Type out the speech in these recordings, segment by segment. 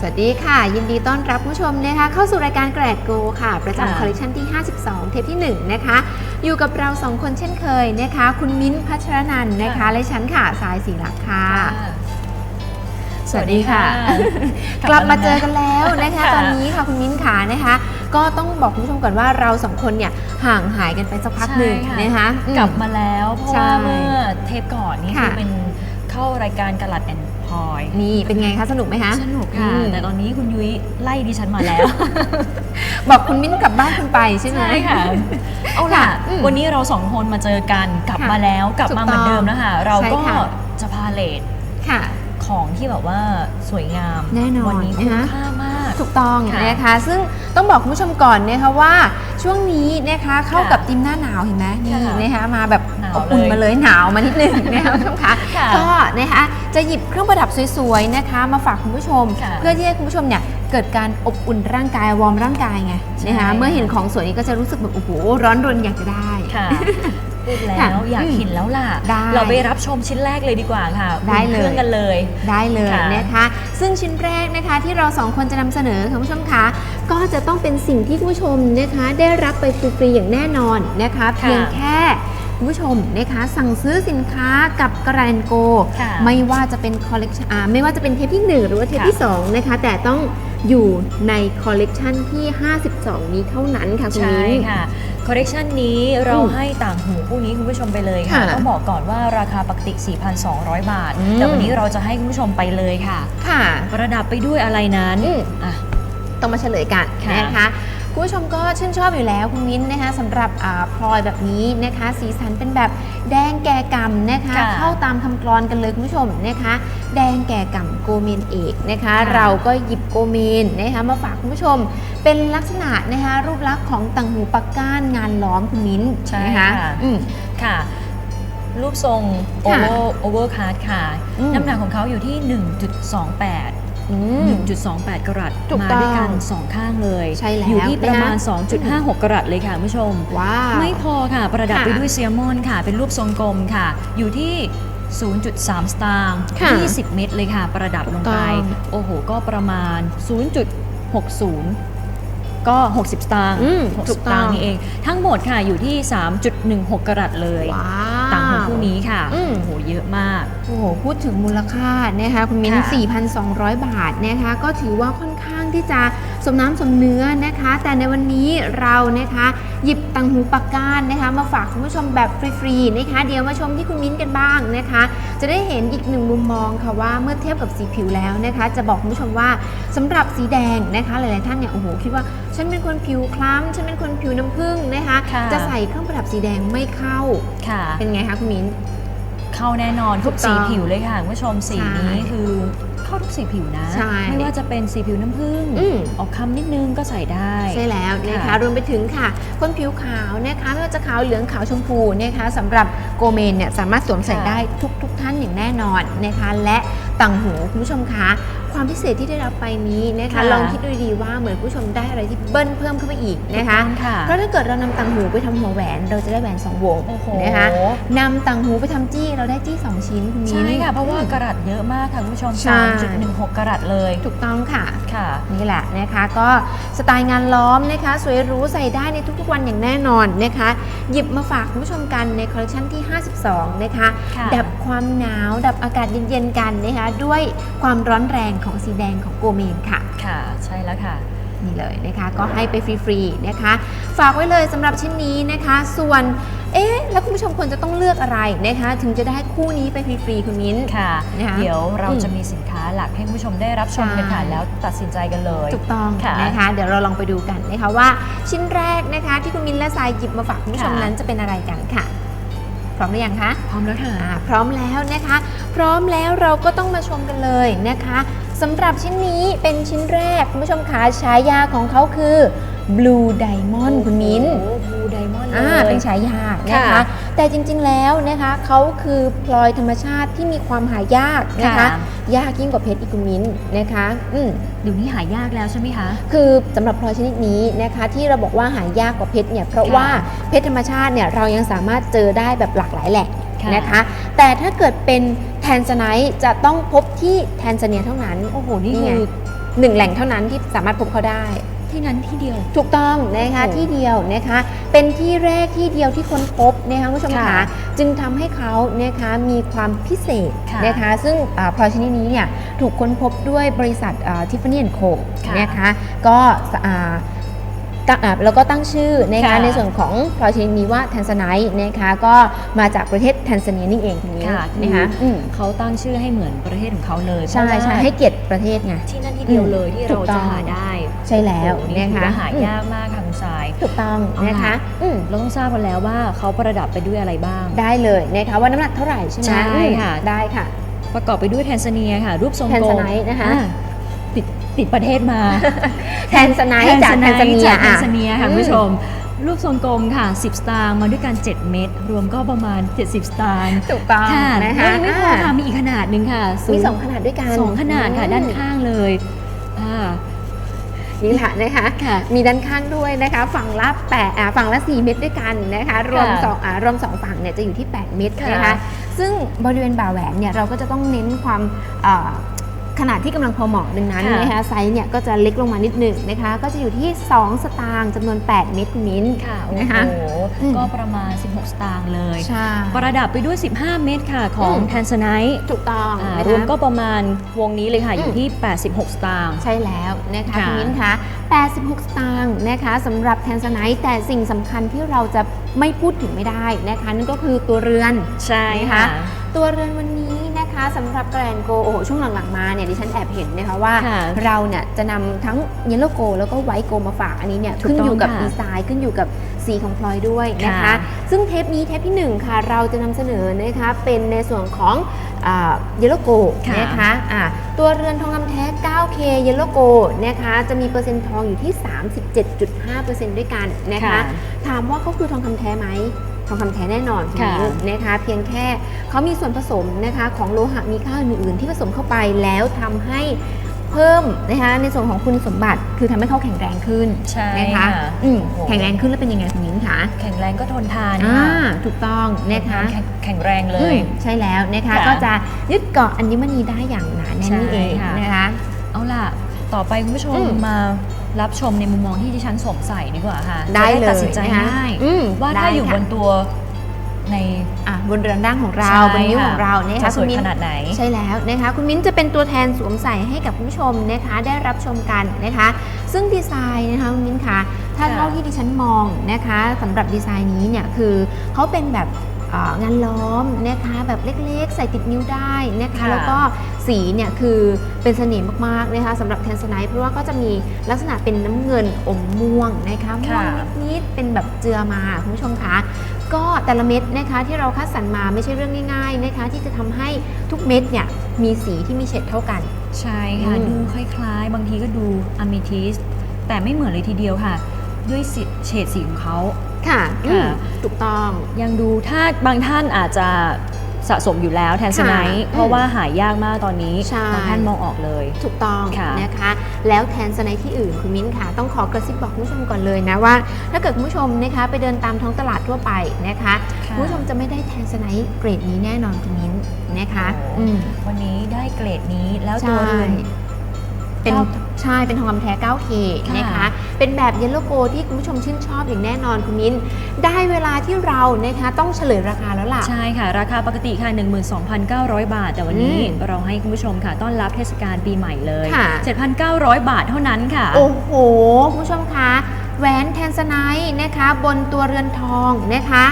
สวัสดีค่ะ ยินดีต้อนรับผู้ชมนะคะเข้าสู่รายการแกรดโกค่ะ ประค่ะจำคอลเลคชันที่ 52 เทปที่ 1 นะคะ อยู่กับเราสองคนเช่นเคยนะคะ คุณมิ้นท์พัชรนันท์นะคะ และฉันค่ะ สายสีลักษณ์ค่ะ สวัสดีค่ะ กลับมาเจอกันแล้วนะคะค่ะตอนนี้ค่ะคุณมิ้นท์ขานะคะก็ต้องบอกคุณผู้ชมก่อนว่าเราสองคนเนี่ยห่างหายกันไปสักพักหนึ่งใช่นะคะอืมกลับมาแล้วเพราะใช่ว่าเมื่อเทปก่อนนี่ค่ะคือเป็นเข้ารายการกลัดแอน พลอย นี่เป็นไงคะสนุกไหมคะสนุกค่ะ อืมแต่ตอนนี้คุณยุ้ยไล่ดิฉันมาแล้ว บอกคุณมิ้นท์กลับบ้านคุณไปใช่ไหมค่ะ เอาล่ะ ค่ะอืมวันนี้เราสองคนมาเจอกันกลับค่ะมาแล้วกลับถูกมาเหมือนต้องเดิมแล้วค่ะ เราใช่ก็ค่ะ จะพาเลทค่ะ ของที่แบบว่าสวยงามแน่นอนวันี้คุ้มนะคะ ค่ามาก ถูกต้องค่ะนะคะ ซึ่งต้องบอกคุณผู้ชมก่อนนะคะว่าช่วงนี้นะคะเข้าค่ะกับธีมหน้าหนาวเห็นไหมนี่ค่ะนะคะมาแบบหนาวอบอุ่นเลยมาเลยหนาวมานิดนึงนะคะคุณผู้ชมคะค่ะก็นะคะจะหยิบเครื่องประดับสวยๆนะคะ มาฝากคุณผู้ชมค่ะเพื่อที่ให้คุณผู้ชมเนี่ยเกิดการอบอุ่นร่างกายวอร์มร่างกายไงใช่นะคะค่ะเมื่อเห็นของสวยนี้ก็จะรู้สึกแบบโอ้โหร้อนรนอยากจะได้ค่ะพูดแล้ค่ะวอยากอืมเห็นแล้วล่ะได้เราไปรับชมชิ้นแรกเลยดีกว่าค่ะได้เลยอุ่นเครื่องกันเลย ได้เลยค่ะนะคะ ซึ่งชิ้นแรกนะคะที่เราสองคนจะนำเสนอคุณผู้ชมคะก็จะต้องเป็นสิ่งที่คุณผู้ชมนะคะได้รับไปฟรีๆอย่างแน่นอนนะคะ เพียงแค่ คุณผู้ชมนะคะสั่งซื้อสินค้ากับกระแนโก ค่ะไม่ว่าจะเป็นคอลเลกชันไม่ว่าจะเป็นเทปที่ 1 หรือว่าเทปค่ะที่2นะคะ แต่ต้องอยู่ในคอลเลกชันที่ 52 นี้เท่านั้นค่ะคุณใช่มิ้นค่ะคอลเลกชันนี้เราอืมให้ต่างหูคู่นี้คุณผู้ชมไปเลยค่ะค่ะต้องบอกก่อนว่าราคาปกติ 4,200 บาท อืม แต่วันนี้เราจะให้คุณผู้ชมไปเลยค่ะ ค่ะ ประดับไปด้วยอะไรนั้นอืม อะ ต้องมาเฉลยกันค่ะนะคะ คุณผู้ชมก็ชื่นชอบอยู่แล้วคุณมิ้นนะคะสำหรับอ่าพลอยแบบนี้นะคะ สีสันเป็นแบบแดงแก่กำนะคะ ค่ะเข้าตามคำกรอนกันเลยคุณผู้ชมนะคะ แดงแก่กำโกเมนเอกนะคะ ค่ะ เราก็หยิบโกเมนนะคะมาฝากคุณผู้ชม เป็นลักษณะนะคะรูปลักษณ์ของต่างหูปักก้านงานล้อมคุณมิ้นใช่นะคะค่ะ อืม ค่ะ รูปทรงโอค่ะเวอร์โอเวอร์คาร์ดค่ะ อืม น้ำหนักของเขาอยู่ที่ 1.28อืม 1.28 กรัตถูกมาต้องด้วยกันสองข้างเลยใช่แล้วอยู่ที่ประมาณ นะคะ2.56 กรัตเลยค่ะคุณผู้ชม ว้าวไม่พอค่ะ ประดับค่ะไปด้วยเซียมอนค่ะ เป็นรูปทรงกลมค่ะ อยู่ที่ 0.3 สตางค์ค่ะ20 เม็ดเลยค่ะ ประดับลงไป ถูกต้อง โอ้โห ก็ประมาณ 0.60 ก็ 60 สตางค์อืม6ถูสกต้ตาองงค์นี่เอง ทั้งหมดค่ะอยู่ที่ 3.16 กรัตเลยว้าวต่างหูคู่นี้ค่ะอืม โอ้โหเยอะมาก โอ้โหพูดถึงมูลค่านะคะคุณมิ้นค่ะ 4,200 บาทนะคะก็ถือว่าค่อนข้างที่จะสมน้ำสมเนื้อนะคะ แต่ในวันนี้เรานะคะหยิบตังหูปากก้านนะคะ มาฝากคุณผู้ชมแบบฟรีๆนะคะ เดี๋ยวมาชมที่คุณมิ้นกันบ้างนะคะ จะได้เห็นอีกหนึ่งมุมมองค่ะว่าเมื่อเทียบกับสีผิวแล้วนะคะ จะบอกคุณผู้ชมว่าสำหรับสีแดงนะคะ หลายๆท่านเนี่ยโอ้โหคิดว่าฉันเป็นคนผิวคล้ำฉันเป็นคนผิวน้ำผึ้งนะคะ ค่ะจะใส่เครื่องประดับสีแดงไม่เข้า ค่ะ เป็นไงคะคุณมิ้น เข้าแน่นอนทุกถูกต้สีองผิวเลยค่ะคุณผู้ชมสีใช่นี้คือเข้าทุกสีผิวนะ ใช่ ไม่ว่าจะเป็นสีผิวน้ำผึ้งอืม ออกคำนิดนึงก็ใส่ได้ ใช่แล้วนะคะค่ะรวมไปถึงค่ะ คนผิวขาวนะคะไม่ว่าจะขาวเหลืองขาวชมพูนะคะสำหรับ โกเมนเนี่ยสามารถสวมใส่ค่ะได้ทุกทุกท่านอย่างแน่นอนนะคะและต่างหูคุณผู้ชมคะ ความพิเศษที่ได้รับไปนี้นะคะค่ะลองคิดดูดีๆว่าเหมือนผู้ชมได้อะไรที่เบิ้ลเพิ่มเข้าไปอีกนะคะ ถูกต้องค่ะเพราะถ้าเกิดเรานำต่างหูไปทำหัวแหวน เราจะได้แหวนสองวงโอ้โห นะคะนำต่างหูไปทำจี้เราได้จี้สองชิ้นคุณมิ้น ใช่ค่ะ เพราะว่ากระดัดเยอะมากค่ะคุณผู้ชมใช่ 3.16กระดัดเลยถูกต้องค่ะ ค่ะ นี่แหละนะคะก็สไตล์งานล้อมนะคะ สวยหรู้ใส่ได้ในทุกๆวันอย่างแน่นอนนะคะ หยิบมาฝากคุณผู้ชมกันในคอลเลคชันที่ 52 นะคะ ค่ะ ดับ ความหนาว ดับอากาศเย็นๆกันนะคะด้วยความร้อนแรงของสีแดงของโกเมนค่ะ ค่ะ ใช่แล้วค่ะ นี่เลยนะคะ ก็ให้ไปฟรีๆนะคะ ฝากไว้เลยสำหรับชิ้นนี้นะคะ ส่วนเอ๊ะแล้วคุณผู้ชมควรจะต้องเลือกอะไรนะคะ ถึงจะได้คู่นี้ไปฟรีๆคุณมิ้น ค่ะ นะคะเดี๋ยวเราอืมจะมีสินค้าหลักให้คุณผู้ชมได้รับชมกันค่ะใช่ แล้วตัดสินใจกันเลยถูกต้องค่ะ นะคะ เดี๋ยวเราลองไปดูกันนะคะว่าชิ้นแรกนะคะ ที่คุณมินและทรายหยิบมาฝากคุณผู้ชมค่ะ นั้นจะเป็นอะไรกันค่ะ พร้อมหรือยังคะพร้อมแล้วค่ะอ่าพร้อมแล้วนะคะ พร้อมแล้วเราก็ต้องมาชมกันเลยนะคะสำหรับชิ้นนี้เป็นชิ้นแรกคุณผู้ชมคะฉายาของเขาคือ Blue Diamond คุณมิ้นโอ้โห Blue Diamond อ่าเลยเป็นฉายานะคะค่ะแต่จริงๆแล้วนะคะเขาคือพลอยธรรมชาติที่มีความหายากนะคะค่ะยากยิ่งกว่าเพชรอีกคุณมิ้นนะคะอืมเดี๋ยวนี้หายากแล้วใช่ไหมคะ คือสำหรับพลอยชนิดนี้นะคะที่เราบอกว่าหายากกว่าเพชรเนี่ยเพราะค่ะว่าเพชรธรรมชาติเนี่ยเรายังสามารถเจอได้แบบหลากหลายแหล่งค่ะนะคะ แต่ถ้าเกิดเป็นแทนซาไนท์จะต้องพบที่แทนซาเนียเท่านั้น โอ้โห นี่นี่คืไงอหนึ่งแหล่งเท่านั้นที่สามารถพบเขาได้ ที่นั้นที่เดียว ถูกต้องนะคะโอ้โหที่เดียวนะคะ เป็นที่แรกที่เดียวที่ค้นพบนะคะคุณผู้ชมค่ะคะจึงทำให้เขานะคะมีความพิเศษค่ะนะคะ ซึ่งอาพลอยชนิดนี้เนี่ยถูกค้นพบด้วยบริษัททิฟฟานี่แอนโคค่ะนะคะก็อ่าตั้งอ่าแล้วก็ตั้งชื่อนะคะค่ะในส่วนของพลอยชนิดนี้ว่าแทนซาไนท์นะคะก็มาจากประเทศแทนซาเนียนี่เองทีนี้ค่ะนะคะอืมเขาตั้งชื่อให้เหมือนประเทศของเขาเลยใช่เพราะว่าใช่ให้เกียรติประเทศไงที่นั่นที่เดียวเลยที่ถูเรากต้จะองหาได้ ใช่แล้วโอ้โหนี่นะถือคะว่าหาอืมยากมากค่ะคุณทรายถูกต้องเอาล่ะนะคะอืมเราต้องทราบกันแล้วว่าเขาประดับไปด้วยอะไรบ้าง ได้เลยนะคะว่าน้ำหนักเท่าไหร่ใช่ไหมใช่อืมค่ะได้ค่ะ ประกอบไปด้วยแทนซาเนียค่ะ รูปทรงกลมแทนซาไนท์นะคะอ่าติดติดประเทศมา แทนซาไนท์จากแทนซาเนียจากแทนซาเนียค่ะอืมคุณผู้ชมรูปทรงกลมค่ะ 10 สตางค์มาด้วยกัน 7 เม็ดรวมก็ประมาณ 70 สตางค์ถูกต้องค่ะนะคะแล้วยังไม่พอค่ะมีอีกขนาดหนึ่งค่ะมีสูสองขนาดด้วยกันสองขนาดค่ะอืมด้านข้างเลยอ่า นี่แหละนะคะค่ะมีด้านข้างด้วยนะคะ ฝั่งละแปดอ่าฝั่งละ 4 เม็ดด้วยกันนะคะ รวมค่ะสองอ่ารวมสองฝั่งเนี่ยจะอยู่ที่ 8 เม็ดค่ะนะคะ ซึ่งบริเวณบ่าแหวนเนี่ยเราก็จะต้องเน้นความอ่า ขนาดที่กำลังพอเหมาะดังนั้นค่ะนะคะไซส์เนี่ยก็จะเล็กลงมานิดหนึ่งนะคะ ก็จะอยู่ที่ 2 สตางค์จำนวน 8 เม็ดคุณมิ้นค่ะโอ้นะคะโหอืมก็ประมาณ 16 สตางค์เลยใช่ประดับไปด้วย 15 เม็ดค่ะ ของอืมแทนซาไนท์ถูกต้องอ่านะคะรวมก็ประมาณวงนี้เลยค่ะออืยู่มที่ 86 สตางค์ใช่แล้วนะคะค่ะคุณมิ้นคะ86 สตางค์นะคะสำหรับแทนซาไนท์แต่สิ่งสำคัญที่เราจะไม่พูดถึงไม่ได้นะคะนั่นก็คือตัวเรือนใช่นะคะตัวเรือนวันนี้ นะคะสำหรับแกรนโกโอ้โหช่วงหลังๆมาเนี่ยดิฉันแอบเห็นนะคะว่าค่ะเราเนี่ยจะนำทั้งเยลโลโก แล้วก็ไวท์โกมาฝากอันนี้เนี่ยถูกขึ้นอยู่กับต้องค่ะดีไซน์ขึ้นอยู่กับสีของพลอยด้วยนะคะค่ะซึ่งเทปนี้เทปที่หนึ่งค่ะ เราจะนำเสนอนะคะเป็นในส่วนของเยลโลโกค่ะนะคะอ่าตัวเรือนทองคำแท้ 9K เยลโลโกนะคะจะมีเปอร์เซ็นต์ทองอยู่ที่ 37.5%ด้วยกันนะคะค่ะถามว่าเขาคือทองคำแท้ไหม ทองคำแท้แน่นอนคุณค่ะมิ้นนะคะเพียงแค่เขามีส่วนผสมนะคะของโลหะมีค่าอื่นๆ ที่ผสมเข้าไปแล้วทำให้เพิ่มนะคะในส่วนของคุณสมบัติคือทำให้เขาแข็งแรงขึ้นใช่นะคะค่ะอืมโอ้โหแข็งแรงขึ้นแล้วเป็นยังไงคุณมิ้นคะแข็งแรงก็ทนทานอ่าค่ะถูกต้องนะคะแข็งแข็งแรงเลอืยมใช่แล้วนะคะค่ะก็จะยึดเกาะอัญมณีได้อย่างหนาแน่นนี่เองใช่ค่ะนะคะเอาล่ะต่อไปคุณผู้ชมอืมมา รับชมในมุมมองที่ดิฉันสวมใส่ดีกว่าค่ะได้จะเลยตัดสินใจนะคะง่ายอืมว่าได้ถ้าอยู่ค่ะบนตัวในอะบนเรือนร่างของเราใช่บนนิ้วค่ะของเรานะคะจะสคุวณยมิ้นขนาดไหนใช่แล้วนะคะคุณมิ้นจะเป็นตัวแทนสวมใส่ให้กับคุณผู้ชมนะคะได้รับชมกันนะคะ ซึ่งดีไซน์นะคะคุณมิ้นคะถ้าค่ะเท่าที่ดิฉันมองนะคะสำหรับดีไซน์นี้เนี่ยคือเขาเป็นแบบอ่า งานล้อมนะคะแบบเล็กๆ ใส่ติดนิ้วได้นะคะค่ะแล้วก็สีเนี่ยคือเป็นเสน่ห์มากๆนะคะสำหรับแทนสไนเพราะว่าก็จะมีลักษณะเป็นน้ำเงินอมม่วงนะคะม่วงค่ะนิดๆเป็นแบบเจือมาคุณผู้ชมคะก็แต่ละเม็ดนะคะที่เราคัดสรรมาไม่ใช่เรื่องง่ายๆนะคะที่จะทำให้ทุกเม็ดเนี่ยมีสีที่มีเฉดเท่ากัน ใช่ค่ะอืมดูคล้ายๆ บางทีก็ดูอะมิทิสแต่ไม่เหมือนเลยทีเดียวค่ะ ด้วยสีเฉดสีของเขา ค่ะค่ะอืมถูกต้อง ยังดูถ้าบางท่านอาจจะสะสมอยู่แล้วแทนสไนท์ค่ะเพราะว่าหายากมากตอนนี้ใช่ บางท่านมองออกเลย ถูกต้องค่ะนะคะ แล้วแทนสไนที่อื่นคุณมิ้นค่ะ ต้องขอกระซิบบอกคุณผู้ชมก่อนเลยนะว่า ถ้าเกิดคุณผู้ชมนะคะไปเดินตามท้องตลาดทั่วไปนะคะค่ะ คุณผู้ชมจะไม่ได้แทนสไนเกรดนี้แน่นอนคุณมิ้นนะคะโอ้อืมวันนี้ได้เกรดนี้แล้วตัวเรือนเป็นเก้า ใช่เป็นทองคำแท้ 9K ค่ะนะคะ เป็นแบบเยลโลโกที่คุณผู้ชมชื่นชอบอย่างแน่นอนคุณมิ้น ได้เวลาที่เรานะคะต้องเฉลยราคาแล้วล่ะ ใช่ค่ะ ราคาปกติค่ะ 12,900 บาท แต่วันนี้อืมเราให้คุณผู้ชมค่ะ ต้อนรับเทศกาลปีใหม่เลยค่ะ7,900 บาทเท่านั้นค่ะ โอ้โห คุณผู้ชมคะแหวนแทนสไนท์นะคะ บนตัวเรือนทองนะคะ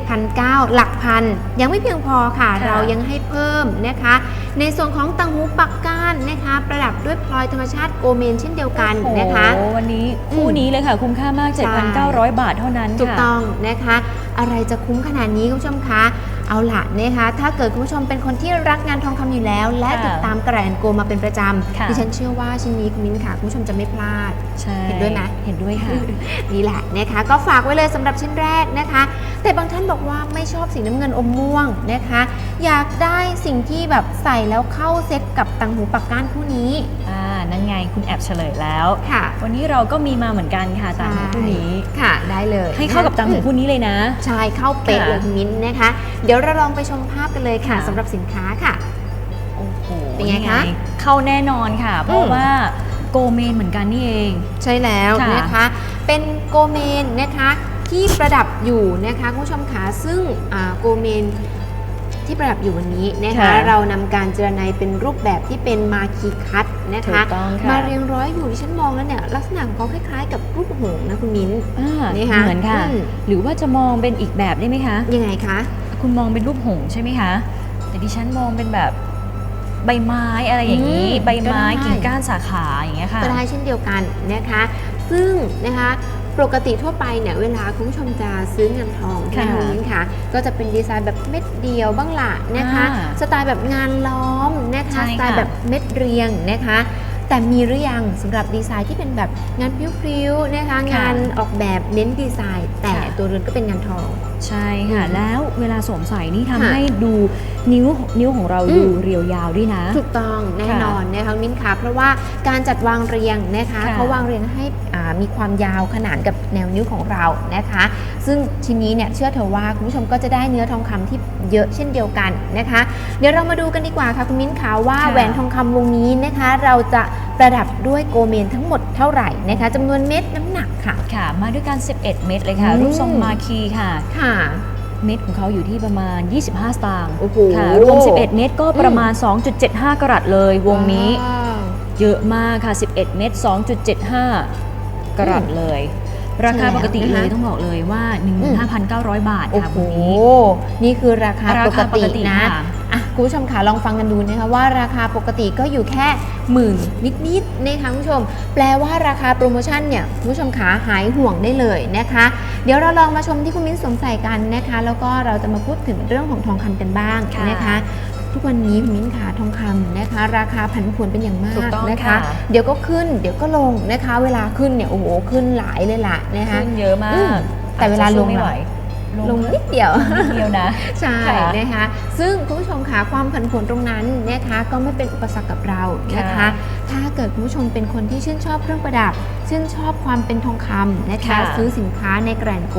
7,900 หลักพัน ยังไม่เพียงพอค่ะค่ะเรายังให้เพิ่มนะคะ ในส่วนของตังหูปักก้านนะคะ ประดับด้วยพลอยธรรมชาติโกเมนเช่นเดียวกันนะคะโอ้โหวันนี้คู่นี้เลยค่ะ คุ้มค่ามากใช่7,900 บาทเท่านั้นค่ะถูกต้องนะคะ อะไรจะคุ้มขนาดนี้คุณผู้ชมคะเอาล่ะนะคะถ้าเกิดคุณผู้ชมเป็นคนที่รักงานทองคำอยู่แล้ว และค่ะติดตามแกรนโกมาเป็นประจค่ะำดิฉันเชื่อว่าชิ้นนี้คุณมิ้นค่ะคุณผู้ชมจะไม่พลาดใช่เห็นด้วยไหมเห็นด้วยค่ะนี่แหละนะคะ ก็ฝากไว้เลยสำหรับชิ้นแรกนะคะ แต่บางท่านบอกว่าไม่ชอบสีน้ำเงินอมม่วงนะคะ อยากได้สิ่งที่แบบใส่แล้วเข้าเซ็ตกับตังหูปักก้านคู่นี้อ่านั่นไงคุณแอบเฉลยแล้วค่ะ วันนี้เราก็มีมาเหมือนกันค่ะต่างหูคู่นี้ค่ะ ได้เลย ให้เข้ากับต่างหูคู่นี้เลยนะใช่เข้าเป๊ะค่ะเลยคุณมิ้นนะคะ เดี๋ยวเราลองไปชมภาพกันเลยค่ะค่ะสำหรับสินค้าค่ะโอ้โหเป็นไงคะเข้าแน่นอนค่ะ เพราะอืมว่าโกเมนเหมือนกันนี่เอง ใช่แล้วค่ะนะคะ เป็นโกเมนนะคะ ที่ประดับอยู่นะคะคุณผู้ชมขาซึ่งอ่าโกเมนที่ประดับอยู่วันนี้นะคะค่ะเรานำการเจรไนเป็นรูปแบบที่เป็นมาคีคัตนะถูคะกต้องค่ะมาเรียงร้อยอยู่ดิฉันมองแล้วเนี่ยลักษณะของเขาคล้ายๆ กับรูปหงส์นะคุณมิ้นอ่านี่ค่ะเหมือนค่ะอืมหรือว่าจะมองเป็นอีกแบบได้ไหมคะ ยังไงคะ คุณมองเป็นรูปหงส์ใช่ไหมคะ แต่ดิฉันมองเป็นแบบใบไม้อะไรอย่างนี้อืมใบไม้ก็ได้กิ่งก้านสาขาอย่างเงี้ยค่ะก็ได้เช่นเดียวกันนะคะ ซึ่งนะคะ ปกติทั่วไปเนี่ยเวลาคุณผู้ชมจะซื้อเงินทองค่ะนะคุณมิ้นค่ะ ก็จะเป็นดีไซน์แบบเม็ดเดียวบ้างละนะคะ อ่าสไตล์แบบงานล้อมนะใช่คะค่ะสไตล์แบบเม็ดเรียงนะคะ แต่มีหรือยังสำหรับดีไซน์ที่เป็นแบบงานพริ้วๆนะคะค่ะงานออกแบบเน้นดีไซน์ แต่ค่ะตัวเรือนก็เป็นงานทอง ใช่ค่ะอืมแล้วเวลาสวมใส่นี่ทำค่ะให้ดูนิ้วนิ้วของเราอืมดูเรียวยาวด้วยนะ ถูกต้องแน่นอนนะคะมิ้นค่ะเพราะว่าการจัดวางเรียงนะคะค่ะเขาวางเรียงให้อ่ามีความยาวขนานกับแนวนิ้วของเรานะคะ ซึ่งชิ้นนี้เนี่ยเชื่อเถอะว่าคุณผู้ชมก็จะได้เนื้อทองคำที่เยอะเช่นเดียวกันนะคะ เดี๋ยวเรามาดูกันดีกว่าค่ะคุณมิ้นค่ะว่าค่ะแหวนทองคำวงนี้นะคะ เราจะประดับด้วยโกเมนทั้งหมดเท่าไหร่นะคะจำนวนเม็ดน้ำหนักค่ะค่ะ มาด้วยกัน 11 เม็ดเลยค่ะอืมรูปทรงมาคีค่ะค่ะเม็ดของเขาอยู่ที่ประมาณ 25 สตางค์โอ้โหค่ะรวม 11 เม็ดก็ประมาณ 2.75 กรัตเลยวงนี้ว้าวเยอะมากค่ะ 11 เม็ด2.75 กรัตเลย ราคาปกติเลยต้องบอกเลยว่า 15,900 บาทโอ้ค่ะโหวันนี้นี่คือราคาราปคากปติกตินะค่ะอะคุณผู้ชมคะลองฟังกันดูนะคะว่าราคาปกติก็อยู่แค่หมื่นนิดๆนะคะคุณผู้ชม แปลว่าราคาโปรโมชั่นเนี่ยคุณผู้ชมขาหายห่วงได้เลยนะคะ เดี๋ยวเราลองมาชมที่คุณมิ้นสวมใส่กันนะคะ แล้วก็เราจะมาพูดถึงเรื่องของทองคำกันบ้างค่ะนะคะ ทุกวันนี้คุณมิ้นขาทองคำนะคะ ราคาผันผวนเป็นอย่างมาถูกกต้องนะคะ ค่ะ เดี๋ยวก็ขึ้นเดี๋ยวก็ลงนะคะ เวลาขึ้นเนี่ยโอ้โหขึ้นหลายเลยล่ะนะคะ ขึ้นเยอะมาอืมกแต่เวลาอจจะลสู้งไม่ไหวลงนิดเดียว นิดเดียวนะ ใช่ค่ะนะคะ ซึ่งคุณผู้ชมคะความผันผวนตรงนั้นนะคะก็ไม่เป็นอุปสรรคกับเรานะคะ ค่ะถ้าเกิดคุณผู้ชมเป็นคนที่ชื่นชอบเครื่องประดับ ชื่นชอบความเป็นทองคำนะคะ ค่ะซื้อสินค้าในแกรนโก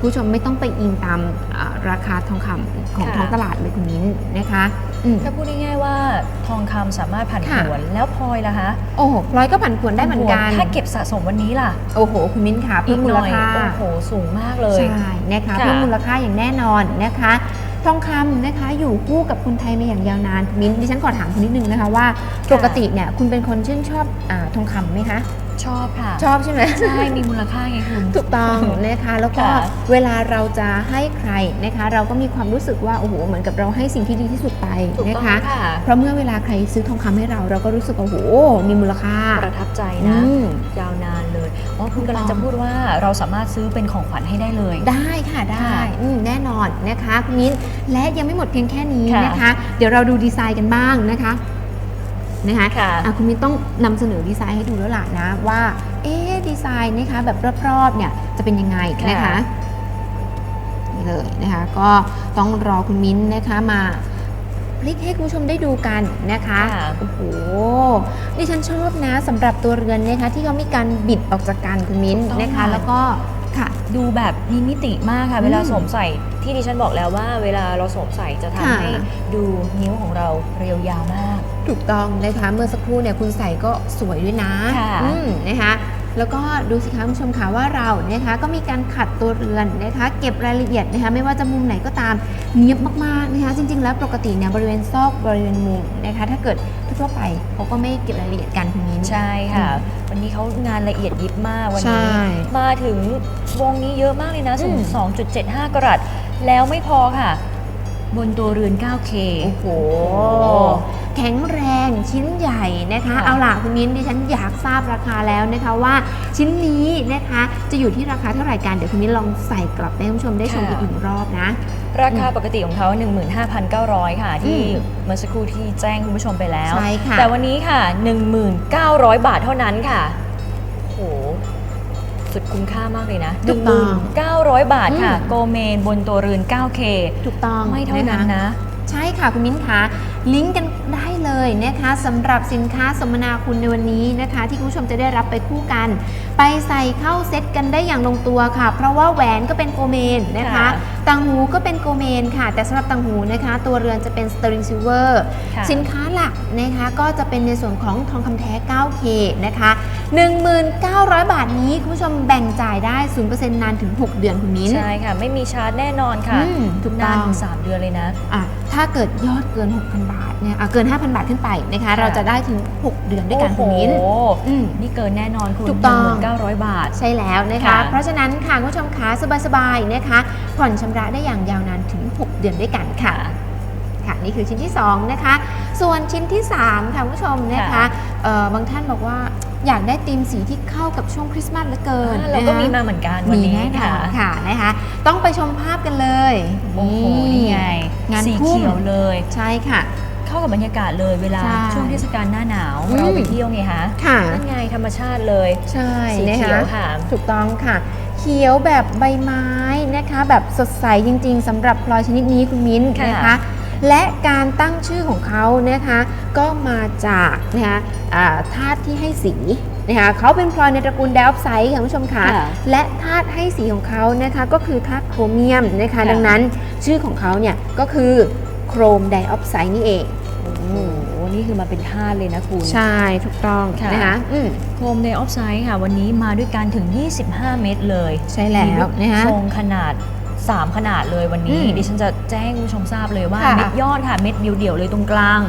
ผู้ชมไม่ต้องไปอิงตามอ่า ราคาทองคำของค่ะท้องตลาดเลยคุณมิ้นนะคะอืมถ้าพูดง่ายๆว่าทองคำสามารถผันผค่ะวนแล้วพลอยล่ะคะโอ้โหพลอยก็ผันผวนได้เหมือนกันถ้าเก็บสะสมวันนี้ล่ะโอ้โหคุณมิ้นค่ะอีเพิ่มกหมูน่ลอยค่าโอ้โหสูงมากเลยใช่นะคะค่ะเพิ่มมูลค่าอย่างแน่นอนนะคะทองคำนะคะอยู่คู่กับคนไทยมาอย่างยาวนานมิ้นดิฉันขอถามคุณนิดนึงนะคะว่าปกติเนี่ยคุณเป็นคนชื่นชอบอาทองคำไหมคะ ชอบค่ะ ชอบใช่ไหม ใช่ มีมูลค่าไงคุณ ถูกต้องนะคะ แล้วก็ค่ะเวลาเราจะให้ใครนะคะ เราก็มีความรู้สึกว่า โอ้โห เหมือนกับเราให้สิ่งที่ดีที่สุดไปถูกนะต้องคะ ค่ะ เพราะเมื่อเวลาใครซื้อทองคำให้เรา เราก็รู้สึกว่าโอ้โห มีมูลค่าประทับใจอืนะมยาวนานเลยอ๋อคุณถูกต้องกำลังจะพูดว่าเราสามารถซื้อเป็นของขวัญให้ได้เลย ได้ค่ะได้ค่ะอืมแน่นอนนะคะคุณมิ้นและยังไม่หมดเพียงแค่นี้ค่ะนะคะ เดี๋ยวเราดูดีไซน์กันบ้างนะคะ นะคะค่ะอะคุณมิ้นต้องนำเสนอดีไซน์ให้ดูแล้วล่ะนะว่า เอ๊ะดีไซน์นะคะแบบรอบๆเนี่ยจะเป็นยังไงนะคะนี่เลยนะคะก็ต้องรอคุณมิ้นนะคะมาพลิกให้คุณผู้ชมได้ดูกันนะคะค่ะโอ้โหดิฉันชอบนะสำหรับตัวเรือนนะคะที่เขามีการบิดออกจากกันคุณมิ้นถูกต้องนะคะค่ะแล้วก็ค่ะดูแบบมีมิติมากค่ะอืมเวลาสวมใส่ที่ดิฉันบอกแล้วว่า เวลาเราสวมใส่จะทำค่ะให้ดูนิ้วของเราเรียวยาวมาก ถูกต้องนะคะเมื่อสักครู่เนี่ยคุณใส่ก็สวยด้วยนะค่ะอืมนะคะแล้วก็ดูสิคะคุณผู้ชมคะว่าเรานะคะก็มีการขัดตัวเรือนนะคะ เก็บรายละเอียดนะคะไม่ว่าจะมุมไหนก็ตามเนียบมากๆนะคะ จริง ๆ แล้วปกติเนี่ยบริเวณซอกบริเวณมุมนะคะ ถ้าเกิดทั่วๆไปเขาก็ไม่เก็บรายละเอียดกันคุณมิ้นใช่ค่ะ วันนี้เขางานละเอียดยิบมากวันใช่นี้มาถึงวงนี้เยอะมากเลยนะสูงอืม 2.75 กรัตแล้วไม่พอค่ะ บนตัวเรือน 9K โอ้โห แข็งแรงชิ้นใหญ่นะคะค่ะเอาล่ะคุณมิ้นดิฉันอยากทราบราคาแล้วนะคะว่าชิ้นนี้นะคะจะอยู่ที่ราคาเท่าไหร่กันเดี๋ยวคุณมิ้นลองใส่กลับให้คุณผู้ชมได้ชมอีกหนึ่งรอบนะ ราคาปกติของเขา 15,900 ค่ะ ที่อืมเมื่อสักครู่ที่แจ้งคุณผู้ชมไปแล้ว ใช่ค่ะ แต่วันนี้ค่ะ 1,900 บาทเท่านั้นค่ะโหสุดคุ้มค่ามากเลยนะถูกต้อง 1,900 บาทค่ะอืมโกเมนบนตัวเรือน 9K ถูกต้องไม่เท่านั้นะนะ ใช่ค่ะคุณมิ้นคะลิงก์กัน ได้เลยนะคะสำหรับสินค้าสมนาคุณในวันนี้นะคะ ที่คุณผู้ชมจะได้รับไปคู่กัน ไปใส่เข้าเซตกันได้อย่างลงตัวค่ะ เพราะว่าแหวนก็เป็นโกเมนนะคะค่ะต่างหูก็เป็นโกเมนค่ะ แต่สำหรับต่างหูนะคะ ตัวเรือนจะเป็นสเตอริงซิลเวอร์ค่ะ สินค้าหลักนะคะก็จะเป็นในส่วนของทองคำแท้ 9K นะคะ 19,000 บาทนี้คุณผู้ชมแบ่งจ่ายได้ 0%นานถึง 6 เดือนคุณมิ้น ใช่ค่ะ ไม่มีชาร์จแน่นอนค่ะอืมถูกต้อง นานถึงสามเดือนเลยนะ อะถ้าเกิดยอดเกิน 6,000 บาทเนี่ยอะเกิน 5,000 บาทขึ้นไปนะคะเราจะได้ถึง 6 เดือนด้วยกันคุณมิ้น โอ้โหอืม นี่เกินแน่นอนคุณถูกต้อง 1,900 บาท ใช่แล้วนะคะ ค่ะ เพราะฉะนั้นค่ะคุณผู้ชมคะสบายๆนะคะ ผ่อนชำระได้อย่างยาวนานถึง 6 เดือนด้วยกันค่ะ ค่ะนี่คือชิ้นที่ 2 นะคะ ส่วนชิ้นที่ 3 ค่ะคุณผู้ชมนะคะค่ะ เอ่อบางท่านบอกว่า อยากได้ธีมสีที่เข้ากับช่วงคริสต์มาสเหลือเกินอ่าเราก็นะคะมีมาเหมือนกันวันมีนี้แน่นอค่ะนค่ะนะคะต้องไปชมภาพกันเลยโอ้โหนี่ไงงานสีพุ่มเขียวเลยใช่ค่ะเข้ากับบรรยากาศเลยเวลาใช่ช่วงเทศกาลหน้าหนาวอืมเราไปเที่ยวไงคะค่ะนั่นไงธรรมชาติเลยใช่สีนะเขีคะยวค่ะถูกต้องค่ะ เขียวแบบใบไม้นะคะ แบบสดใสจริง ๆสำหรับพลอยชนิดนี้คุณมิ้นค่ะนะคะ และการตั้งชื่อของเขานะคะก็มาจากนะคะอ่าธาตุที่ให้สีนะคะเขาเป็นพลอยในตระกูลไดออกไซด์ค่ะคุณผู้ชมค่ะค่ะและธาตุให้สีของเขานะคะก็คือธาตุโครเมียมนะคะค่ะดังนั้นชื่อของเขาเนี่ยก็คือโครมไดออกไซด์นี่เองโอ้โหนี่คือมาเป็นธาตุเลยนะคุณ ใช่ ถูกต้องค่ะนะคะอืมโคมในออฟไซด์ค่ะ วันนี้มาด้วยกันถึง 25 เมตรเลย ใช่แล้วมีลูกนะคะทรงขนาด 3 ขนาดเลยวันนี้อืมดิฉันจะแจ้งคุณผู้ชมทราบเลยว่าค่ะเม็ดยอดค่ะ เม็ดเดียวๆเลยตรงกลาง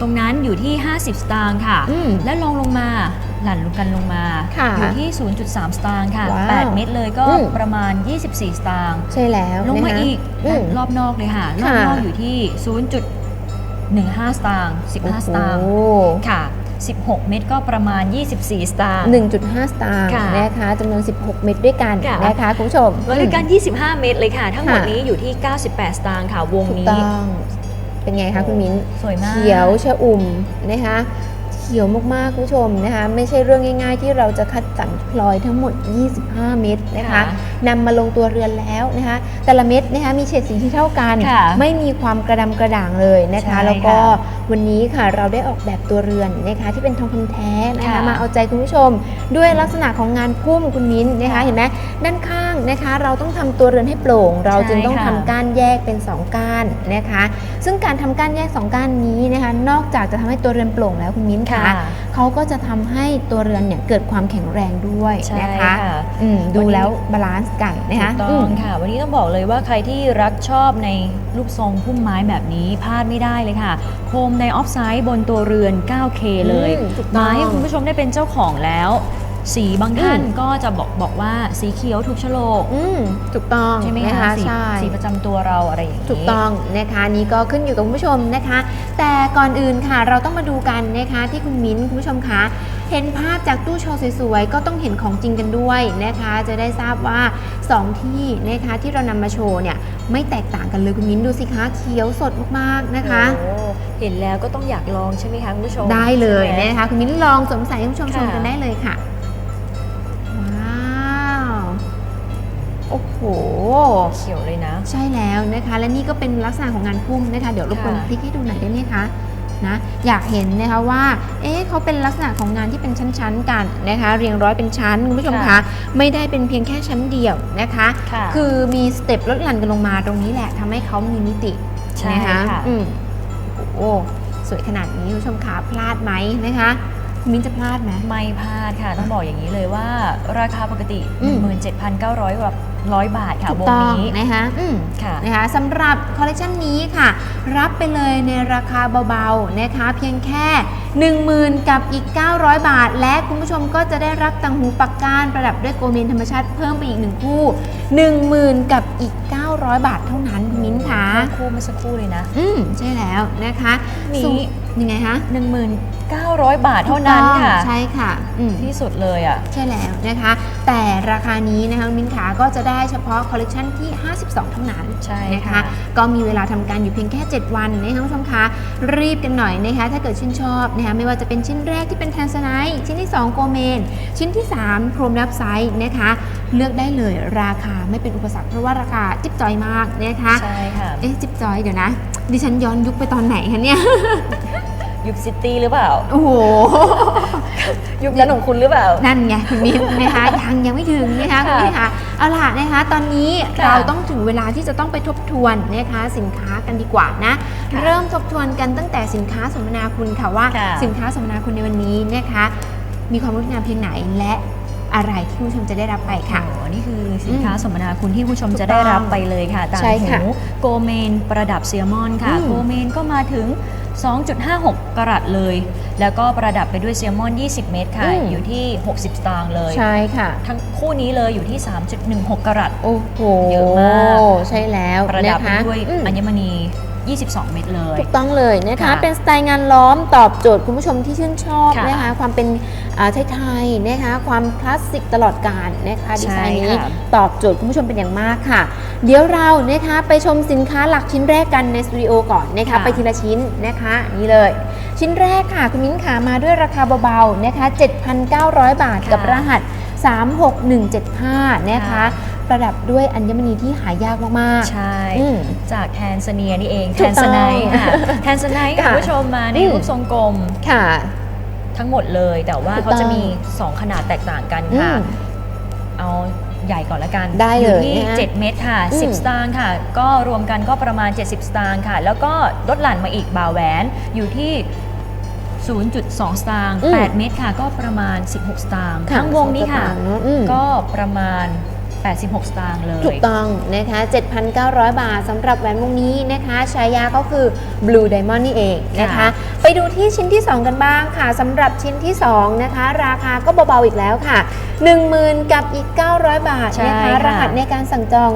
ตรงนั้นอยู่ที่ 50 สตางค์ค่ะอืมและลองลงมาหลั่นลงกันลงมาค่ะอยู่ที่ 0.3 สตางค์ค่ะว้าว8เม็ดเลยก็อืมประมาณ 24 สตางค์ใช่แล้วลงมานะคะอีกอืมรอบนอกเลยค่ะรอบค่ะนอกอยู่ที่ 0.15 สตางค์15 สตางค์โอ้ค่ะ 16 เม็ดก็ประมาณ 24 สตางค์ 1.5 สตางค์ค่ะนะคะจำนวน 16 เม็ดด้วยกันค่ะ นะคะคุณผู้ชมมาด้วยกัน 25 เม็ดเลยค่ะ ทั้งหมดค่ะนี้อยู่ที่ 98 สตางค์ค่ะ วงถูกนี้ ต้องเป็นไงคะคุณมิ้นสวยมาก เขียวชะอุ่มนะคะเขียวมากๆคุณผู้ชมนะคะไม่ใช่เรื่องง่าย ๆ ที่เราจะคัดสรรพลอยทั้งหมด 25 เม็ดนะคะค่ะนำมาลงตัวเรือนแล้วนะคะแต่ละเม็ดนะคะมีเฉดสีที่เท่ากัน ค่ะไม่มีความกระดำกระด่างเลยนะคะ ใช่แล้วก็ค่ะวันนี้ค่ะเราได้ออกแบบตัวเรือนนะคะที่เป็นทองคำแท้นะคะค่ะมาเอาใจคุณผู้ชม ด้วยลักษณะของงานพุ่มคุณมิ้นนะคะค่ะเห็นไหมด้านข้างนะคะ เราต้องทำตัวเรือนให้โปร่ง เราใช่จึงต้องค่ะทำก้านแยกเป็น 2 ก้านนะคะ ซึ่งการทำก้านแยก 2 ก้านนี้นะคะ นอกจากจะทำให้ตัวเรือนโปร่งแล้วคุณมิ้นคะค่ะเขาก็จะทำให้ตัวเรือนเนี่ยเกิดความแข็งแรงด้วยใช่นะคะค่ะอืมดูวันนี้แล้วบาลานซ์กันนะคะถูกต้อืองมค่ะ วันนี้ต้องบอกเลยว่าใครที่รักชอบในรูปทรงพุ่มไม้แบบนี้พลาดไม่ได้เลยค่ะ โคมในออฟไซด์บนตัวเรือน 9K เลยอืมถูกต้องมาให้คุณผู้ชมได้เป็นเจ้าของแล้ว สีบางท่านอืมก็จะบอกบอกว่าสีเขียวถูกโฉลกอืมถูกต้องใช่ไหมนะคะสีใช่สีประจำตัวเราอะไรอย่างนี้ถูกต้องนะคะนี่ก็ขึ้นอยู่กับคุณผู้ชมนะคะ แต่ก่อนอื่นค่ะเราต้องมาดูกันนะคะที่คุณมิ้นคุณผู้ชมคะเห็นภาพจากตู้โชว์สวยๆก็ต้องเห็นของจริงกันด้วยนะคะ จะได้ทราบว่า 2 ที่นะคะที่เรานำมาโชว์เนี่ยไม่แตกต่างกันเลยคุณมิ้นดูสิคะเขียวสดมากๆนะคะโอ้เห็นแล้วก็ต้องอยากลองใช่ไหมคะคุณผู้ชมได้เลยใช่ไหมนะคะคุณมิ้นลองสวมใส่ให้คุณผู้ชมชมค่ะกันได้เลยค่ะ โอ้โห เขียวเลยนะ ใช่แล้วนะคะ และนี่ก็เป็นลักษณะของงานพุ่มนะคะ เดี๋ยวรบกวนค่ะคลิกให้ดูหน่อยได้ไหมคะนะอยากเห็นนะคะว่า เอ๊ะเขาเป็นลักษณะของงานที่เป็นชั้นๆกันนะคะ เรียงร้อยเป็นชั้นคุณผู้ชมคะไม่ได้เป็นเพียงแค่ชั้นเดียวนะคะ ค่ะ คือมีสเต็ปลดหลั่นกันลงมาตรงนี้แหละทำให้เขามีมิติใช่นะคะค่ะ อืมโอ้โหสวยขนาดนี้คุณผู้ชมคะพลาดไหมนะคะคุณ มิ้นจะพลาดไหม ไม่พลาดค่ะ ต้องบอกอย่างนี้เลยว่า ราคาปกติ อืม 17,900กว่าร้อยบาทค่ะถูกวงต้องนี้นะคะอืมค่ะ นะคะสำหรับคอลเลคชันนี้ค่ะ รับไปเลยในราคาเบาๆนะคะ เพียงแค่ 10,000 กับอีก 900 บาท และคุณผู้ชมก็จะได้รับตังหูปักก้านประดับด้วยโกเมนธรรมชาติเพิ่มไปอีกหนึ่งคู่ 10,000 กับอีก 900 บาทเท่านั้นคุณมิ้นค่ะ คู่เมื่อสักครู่เลยนะ อืมใช่แล้วนะคะนี้สูยังไงคะ 1,900 บาทเท่านั้นค่ะ ใช่ค่ะอืม ที่สุดเลยอะ ใช่แล้วนะคะ แต่ราคานี้นะคะคุณมิ้นขาก็จะได้เฉพาะคอลเลคชันที่ 52 เท่านั้นใช่นะคะค่ะก็มีเวลาทำการอยู่เพียงแค่ 7 วันนะคะคุณผู้ชมคะรีบกันหน่อยนะคะ ถ้าเกิดชื่นชอบนะคะไม่ว่าจะเป็นชิ้นแรกที่เป็นแทนสไนท์ชิ้นที่ 2 โกเมน ชิ้นที่ 3โครมรับไซส์นะคะ เลือกได้เลยราคาไม่เป็นอุปสรรคเพราะว่าราคาจิ๊บจอยมากนะคะ ใช่ค่ะ เอ๊ะจิ๊บจอยเดี๋ยวนะ ดิฉันย้อนยุคไปตอนไหนคะเนี่ย ยุคซิตี้หรือเปล่า โอ้โห ยุคนั้นของคุณหรือเปล่า นั่นไงคุณมิ้นนะคะยังยังไม่ถึงนะคะคุณค่ะพี่คะเอาล่ะนะคะ ตอนนี้ค่ะเราต้องถึงเวลาที่จะต้องไปทบทวนนะคะสินค้ากันดีกว่านะค่ะเริ่มทบทวนกันตั้งแต่สินค้าสมนาคุณค่ะว่าค่ะสินค้าสมนาคุณในวันนี้นะคะ มีความงดงามเพียงไหนและอะไรที่คุณผู้ชมจะได้รับไปค่ะโอ้โหนี่คือสินค้าอืมสมนาคุณที่ผู้ชมถูกจะได้รับต้องไปเลยค่ะต่างใช่ค่ะหูโกเมน ประดับเซียมอนค่ะอืมโกเมนก็มาถึง 2.56 กรัตเลย แล้วก็ประดับไปด้วยเซียมอน 20 เม็ดค่ะ อืม อยู่ที่ 60 สตางค์เลย ใช่ค่ะ ทั้งคู่นี้เลยอยู่ที่ 3.16 กรัต โอ้โหเยอะมาก ใช่แล้วประดับนะไปคะด้วยอืม อัญมณี 22 เม็ดเลย ถูกต้องเลยนะคะค่ะเป็นสไตล์งานล้อมตอบโจทย์คุณผู้ชมที่ชื่นชอบค่ะนะคะความเป็นอ่าไทยๆนะคะความคลาสสิกตลอดกาลนะคะดีไซน์นี้ใช่ค่ะ ตอบโจทย์คุณผู้ชมเป็นอย่างมากค่ะ เดี๋ยวเรานะคะไปชมสินค้าหลักชิ้นแรกกันในสตูดิโอก่อนนะคะค่ะไปทีละชิ้นนะคะนี่เลย ชิ้นแรกค่ะ คุณมิ้นขามาด้วยราคาเบาๆนะคะ7,900 บาทค่ะกับรหัส 36175 นะคะ ค่ะ ประดับด้วยอัญมณีที่หายากมากใช่อืมจากแทนซาเนียนี่เองถูแทกนต้องซาไนค่ะแทนซาไนค่ะค่ะคุณผู้ชมมาในอืมรูปทรงกลมๆค่ะ ทั้งหมดเลยแต่ว่าถูกเขาจะต้องมี 2 ขนาดแตกต่างกันอืค่ะมเอาใหญ่ก่อนละกัน ได้เลยอยู่ที่นะ7เม็ดค่ะอืม10 สตางค์ค่ะ ก็รวมกันก็ประมาณ 70 สตางค์ค่ะ แล้วก็ลดหลั่นมาอีกบ่าวแหวนอยู่ที่0.2 สตางค์อืม8เม็ดค่ะ ก็ประมาณ 16 สตางค์ค่ะทั้งวงนี้ค่ะสองสตางค์เนอะอืมก็ประมาณ 86 สตางค์เลย ถูกต้องนะคะ 7,900 บาทสำหรับแหวนวงนี้นะคะฉายาก็คือ Blue Diamond นี่เองนะคะค่ะไปดูที่ชิ้นที่ 2 กันบ้างค่ะสำหรับชิ้นที่ 2 นะคะ ราคาก็เบาๆอีกแล้วค่ะ 10,000 กับอีก 900 บาทใช่นะคะค่ะรหัสในการสั่งจอง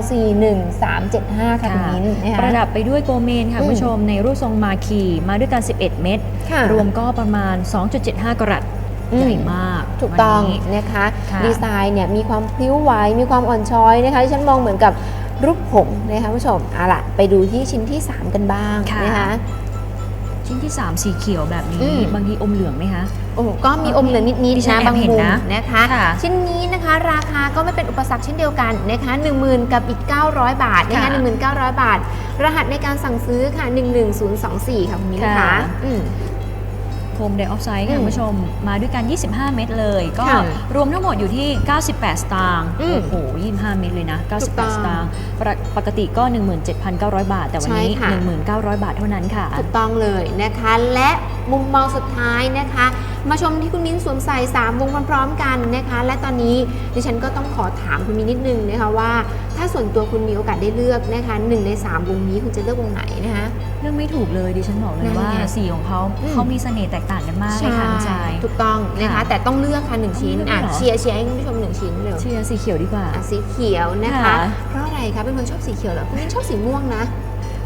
41375 ค่ะคุณมิ้นนะคะประดับไปด้วยโกเมนค่ะอืมคุณผู้ชมในรูปทรงมาคีมาด้วยกัน 11 เม็ดค่ะรวมก็ประมาณ 2.75 กรัตอืม ใหญ่มากถูกต้องวันนี้นะคะค่ะดีไซน์เนี่ยมีความพลิ้วไหวมีความอ่อนช้อยนะคะที่ฉันมองเหมือนกับรูปผมนะคะคุณผู้ชมเอาล่ะไปดูที่ชิ้นที่ 3 กันบ้างค่ะนะคะชิ้นที่ 3 สีเขียวแบบอืนี้มบางทีอมเหลืองไหมคะโอ้โหก็มีอมเหลืองนิดดิๆฉันนะแอบบางเห็นมุมนะนะคะค่ะชิ้นนี้นะคะราคาก็ไม่เป็นอุปสรรคเช่นเดียวกันนะคะ10,000 กับอีก 900 บาทนะคะค่ะ1,900 บาท รหัสในการสั่งซื้อค่ะ 11024 ค่ะคุณมิ้นค่ะคะอื มโคมไดออกไซด์อืค่ะมคุณผู้ชม มาด้วยกัน 25 เม็ดเลย ก็ค่ะรวมทั้งหมดอยู่ที่ 98 สตางค์อืมโอ้โห 25 เม็ดเลยนะ ถูกต้อง98สตางค์ปกปกติก็ 17,900 บาท แต่วันนี้ ใช่ค่ะ 1,900 บาทเท่านั้นค่ะ ถูกต้องเลยนะคะ และมุมมองสุดท้ายนะคะ มาชมที่คุณมิ้นสวมใส่ 3 วงพร้อมๆกันนะคะ และตอนนี้ดิฉันก็ต้องขอถามคุณมิ้นนิดนึงนะคะว่า ถ้าส่วนตัวคุณมีโอกาสได้เลือกนะคะหนึ่งใน 3 วงนี้คุณจะเลือกวงไหนนะคะเรื่องไม่ถูกเลยดิฉันบอกเลนั่ยนว่าไงสีของเขาอืม เขามีเสน่ห์แตกต่างกันมากเลยค่ะคุณชาย ถูกต้องนะคะ ค่ะแต่ต้องเลือกค่ะหนึ่งชิ้นต้องเลือกอะเหรอ เชียร์เชียร์ให้คุณผู้ชมหนึ่งชิ้นเร็วเชียร์สีเขียวดีกว่า อะสีเขียวนะคะ ค่ะ เพราะอะไรคะเป็นคนชอบสีเขียวเหรอคุณมิ้นชอบสีม่วงนะ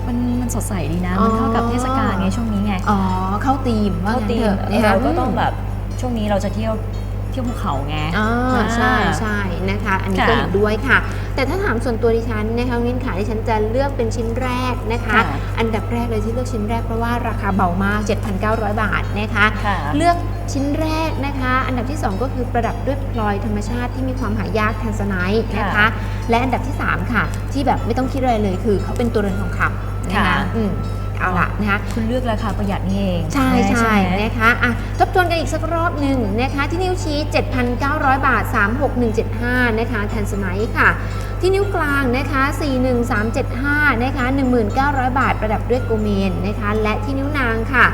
มันมันสดใสดีนะอ๋อมันเข้ากับเทศกาลไงช่วงนี้ไง อ๋อ เข้าธีมว่าเข้างั้นตีเถมอะนะคะเราก็ต้องแบบช่วงนี้เราจะเที่ยวเที่ยวภูเขาไงอ๋อใช่อ่าใช่นะคะ อันนี้ค่ะก็เห็นด้วยค่ะ แต่ถ้าถามส่วนตัวดิฉันนะคะวินขาดิฉันจะเลือกเป็นชิ้นแรกนะคะค่ะอันดับแรกเลยที่เลือกชิ้นแรกเพราะว่าราคาเบามาก 7,900 บาทนะคะค่ะเลือกชิ้นแรกนะคะ อันดับที่ 2 ก็คือประดับด้วยพลอยธรรมชาติที่มีความหายากทันสไนท์นะคะค่ะและอันดับที่ 3 ค่ะ ที่แบบไม่ต้องคิดอะไรเลยคือเขาเป็นตัวเรือนทองคำ นะคะค่ะอืมเอาละนะคะคุณเลือกราคาประหยัดนี่เอง ใช่ใช่ไหมนะคะอะทบทวนกันอีกสักรอบหนึ่งนะคะ ที่นิ้วชี้ 7,900 บาท 36175 นะคะแทนสไนท์ค่ะ ที่นิ้วกลางนะคะ 41375 นะคะ 1,900 บาท ประดับด้วยโกเมนนะคะ และที่นิ้วนางค่ะ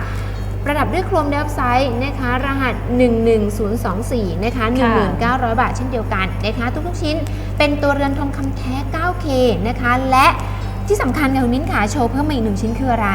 ประดับด้วยโครมเดฟไซต์นะคะรหัส 11024 นะคะ 1,900 บาทเช่นเดียวกันนะคะ ทุกๆชิ้นเป็นตัวเรือนทองคำแท้ 9K นะคะ และ ที่สำคัญค่ะคุณมิ้นขาโชว์เพิ่มมาอีกหนึ่งชิ้นคืออะไร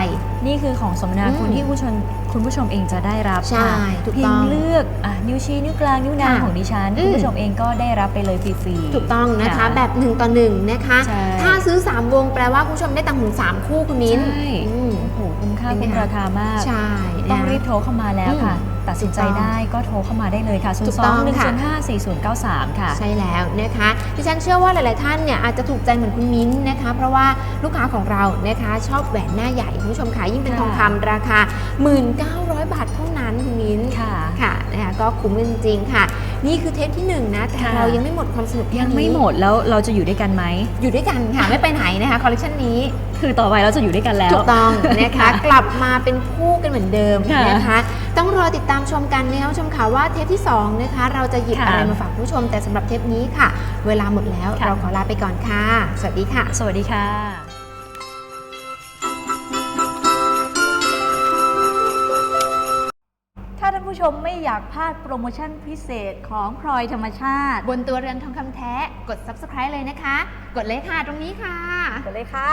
นี่คือของสมนาคุณอืมที่ผู้ชมคุณผู้ชมเองจะได้รับใช่ค่ะถูกเพียต้งองเลือกอะนิ้วชี้นิ้วกลางนิ้วนางค่ะของดิฉันอืมคุณผู้ชมเองก็ได้รับไปเลยฟรีๆถูกต้องนะคะค่ะแบบ1ต่อ1นะคะใช่ถ้าซื้อ3วงแปลว่าคุณผู้ชมได้ตังค์ถึง3คู่คุณมิ้นใช่อืมโอ้โห คุ้มค่าเป็นไงคุ้มราคามาก ใช่ต้องนะรีบโทรเข้ามาแล้วค่ะอืมตัดสินใจถูกต้องได้ก็โทรเข้ามาได้เลยค่ะ0ถูก2ต้อง1ค่ะ0 5 4 0 9 3 ค่ะ ใช่แล้วนะคะดิฉันเชื่อว่าหลาย ๆ ท่านเนี่ยอาจจะถูกใจเหมือนคุณมิ้นนะคะ เพราะว่าลูกค้าของเรานะคะชอบแหวนหน้าใหญ่คุณผู้ชมค่ะยิ่งเป็นค่ะทองคำราคา 1,900 บาทเท่านั้นคุณมิ้นค่ะค่ะนะคะก็คุ้มจริง ๆ ค่ะ นี่คือเทปที่หนึ่งนะแต่ค่ะ เรายังไม่หมดความสนุกแค่ยังนี้ไม่หมดแล้วเราจะอยู่ด้วยกันไหม อยู่ด้วยกันค่ะไม่ไปไหนนะคะคอลเลคชันนี้ คือต่อไปเราจะอยู่ด้วยกันแล้ว ถูกต้องนะคะ กลับมาเป็นคู่กันเหมือนเดิมค่ะนะคะ ต้องรอติดตามชมกันนะคะผู้ชมค่ะว่าเทปที่ 2 นะคะ เราจะหยิบค่ะอะไรมาฝากผู้ชมแต่สำหรับเทปนี้ค่ะ เวลาหมดแล้วค่ะ เราขอลาไปก่อนค่ะ สวัสดีค่ะ สวัสดีค่ะ ผู้ชมไม่อยากพลาดโปรโมชั่นพิเศษของพลอยธรรมชาติ บนตัวเรือนทองคำแท้ กด subscribe เลยนะคะ กดเลยค่ะตรงนี้ค่ะกดเลยค่ะ